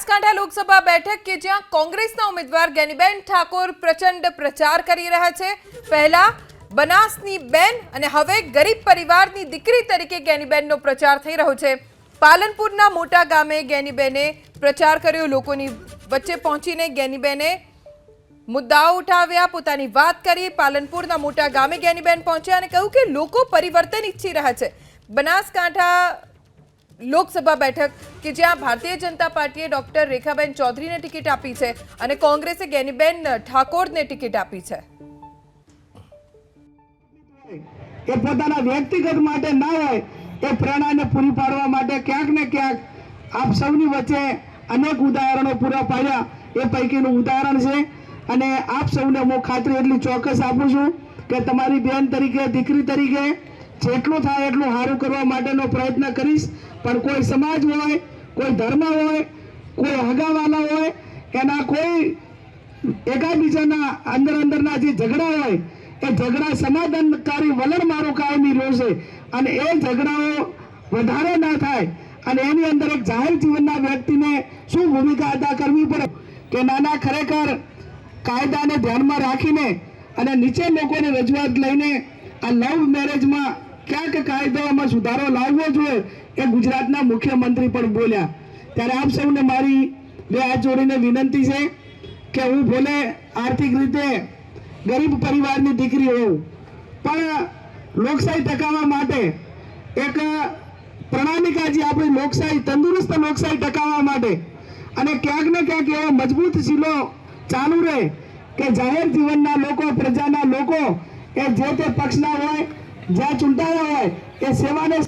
બનાસકાંઠા લોકસભા બેઠક કે જ્યાં કોંગ્રેસના ઉમેદવાર ગેનીબેન ઠાકોર પ્રચંડ પ્રચાર કરી રહ્યા છે. પહેલા બનાસની બેન અને હવે ગરીબ પરિવારની દીકરી તરીકે ગેનીબેનનો પ્રચાર થઈ રહ્યો છે. પાલનપુરના મોટા ગામે ગેનીબેને પ્રચાર કર્યો. લોકોની વચ્ચે પહોંચીને ગેનીબેને મુદ્દાઓ ઉઠાવ્યા. પોતાની વાત કરી. પાલનપુરના મોટા ગામે ગેનીબેન પહોંચ્યા અને કહ્યું કે લોકો પરિવર્તન ઈચ્છી રહ્યા છે. બનાસકાંઠા લોકસભા બેઠક કે જ્યાં ભારતીય જનતા પાર્ટીએ ડોક્ટર રેખાબેન ચૌધરીને ટિકિટ આપી છે અને કોંગ્રેસે ગેનીબેન ઠાકોરને ટિકિટ આપી છે. એ પોતાના વ્યક્તિગત માટે ના હોય, એ પ્રેરણાને પૂરી પાડવા માટે ક્યાંક ને ક્યાંક આપ સૌની વચ્ચે અનેક ઉદાહરણો પૂરા પાડ્યા. એ પૈકીનું ઉદાહરણ છે અને આપ સૌને હું ખાતરી એટલી ચોક્કસ આપું છું કે તમારી બેન તરીકે, દીકરી તરીકે જેટલું થાય એટલું સારું કરવા માટેનો પ્રયત્ન કરીશ. પણ કોઈ સમાજ હોય, કોઈ ધર્મ હોય, કોઈ હગાવાલા હોય, એના કોઈ એકાબીજાના અંદર અંદરના જે ઝઘડા હોય, એ ઝઘડા સમાધાનકારી વલણ મારું કાયમી રહેશે. અને એ ઝઘડાઓ વધારે ના થાય. અને એની અંદર એક જાહેર જીવનના વ્યક્તિને શું ભૂમિકા અદા કરવી પડે? કે નાના ખરેખર કાયદાને ધ્યાનમાં રાખીને અને નીચે લોકોની રજૂઆત લઈને આ લવ મેરેજમાં ક્યાંક કાયદામાં સુધારો લાવવો જોઈએ એ ગુજરાતના મુખ્યમંત્રી પણ બોલ્યા. ત્યારે આપ સૌને મારી બે હાથ જોડીને વિનંતી છે કે હું ભલે આર્થિક રીતે ગરીબ પરિવારની દીકરી હોઉં, પણ લોકશાહી ટકાવવા માટે એક પ્રણાલિકા જે આપણી લોકશાહી, તંદુરસ્ત લોકશાહી ટકાવવા માટે અને ક્યાંક ને ક્યાંક એવો મજબૂત શીલો ચાલુ રહે કે જાહેર જીવનના લોકો, પ્રજાના લોકો એ જે તે પક્ષના હોય જ્યાં ચૂંટાયા હોય એ સેવાને